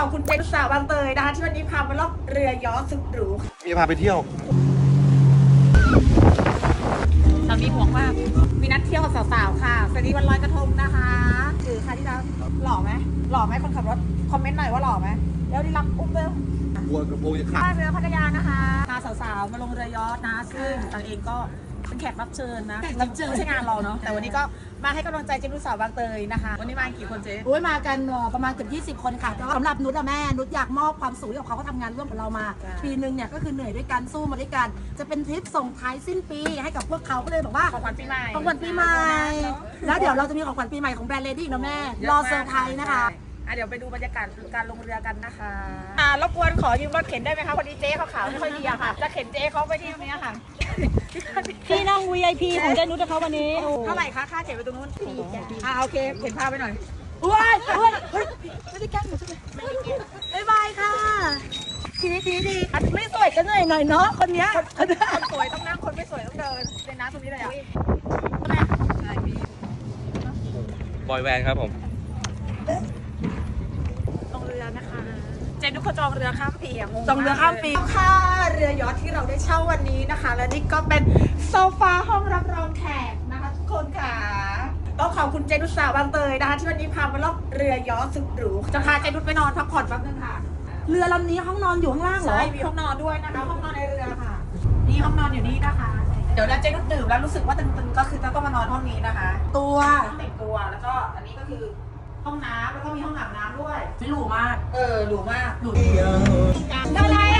ของคุณเจนสาวบางเตยนะคะที่วันนี้พามาล่องเรือยอชต์สุดหรูมีพาไปเที่ยวสามีห่วงมากมีนัดเที่ยวกับสาวๆค่ะสวัสดีวันลอยกระทงนะคะคือค่ะที่รักหล่อไหมหล่อไหมคนขับรถคอมเมนต์หน่อยว่าหล่อไหมแล้วที่รักอุ้มเบลบัวกระโปรงจะขาด ท่าเรือพัทยานะคะพาสาวๆมาลงเรือยอชต์นะซึ่งตนเองก็เป็นแขกรับเชิญนะรับเชิญ ไม่ใช่งานเราเนาะแต่วันนี้ก็ มาให้กำลังใจเจนุสสาวบางเตยนะคะวันนี้มากี่คนเจ๊โอ้ยมากันเอ่อประมาณเกือบ20 คนค่ะแต่ว่าสำหรับนุชอะแม่นุชอยากมอบความสุขให้กับเขาเขาทำงานร่วมกับเรามา ปีหนึ่งเนี่ยก็คือเหนื่อยด้วยกันสู้มาด้วยกัน จะเป็นทริปส่งท้ายสิ้นปีให้กับพวกเขาก็เลยบอกว่า ของขวัญปีใหม่ของขวัญปีใหม่ แล้วเดี๋ยวเราจะมีของขวัญปีใหม่ของแบรนด์เลดี้นะแม่ รอเซอร์ไพรส์นะคะ อะเดี๋ยวไปดูบรรยากาศการลงเรือกันนะคะอ่ารบกวนขอยืมรถเข็นได้ไหมคะพอดีเจ๊เขาขาวไม่ค่อยดีอะค่ะ จะเข็นเจ๊เขาไปที่ตรงนี้ค่ะ พี่นั่ง VIP ของเจนุชนะคะวันนี้เท่าไหร่คะค่าเข็นไปตรงนู้นอ่าโอเคเข็นพาไปหน่อยอุ้ยอุ้ยเฮ้ยไม่ได้แกล้งหนูใช่ไหมบ๊ายบายค่ะทีนี้ทีนี้ดีอันไม่สวยก็เหนื่อยหน่อยเนาะคนเนี้ยคนสวยต้องนั่งคนไม่สวยต้องเดินในน้ำตรงนี้เลยอะบอยแวนครับผม ลงเรือนะคะ เจนทุกคนจองเรือข้ามปีะงงจองเรือข้ามปีค่าเรือยอชต์ที่เราได้เช่าวันนี้นะคะ และนี่ก็เป็นโซฟาห้องรับรองแขกนะคะทุกคนค่ะต้องขอบคุณเจนุสสาวบางเตยนะคะ ที่วันนี้พามาล่องเรือยอชต์สุดหรูจะพาเจนุสไปนอนพักผ่อนแป๊บนึงค่ะ เรือลำนี้ห้องนอนอยู่ข้างล่างเหรอใช่มีห้องนอนด้วยนะคะห้องนอนในเรือค่ะ นี่ห้องนอนอยู่นี่นะคะ เดี๋ยวนะเจนุสดื่มแล้วรู้สึกว่าตึงๆก็คือจะต้องมานอนห้องนี้นะคะ ตัวต้องแต่งตัวแล้วก็อันนี้ก็คือ ห้องน้ำแล้วก็มีห้องอาบน้ำด้วยไม่หรูมาก เออหรูมากหรูทำอะไรอะ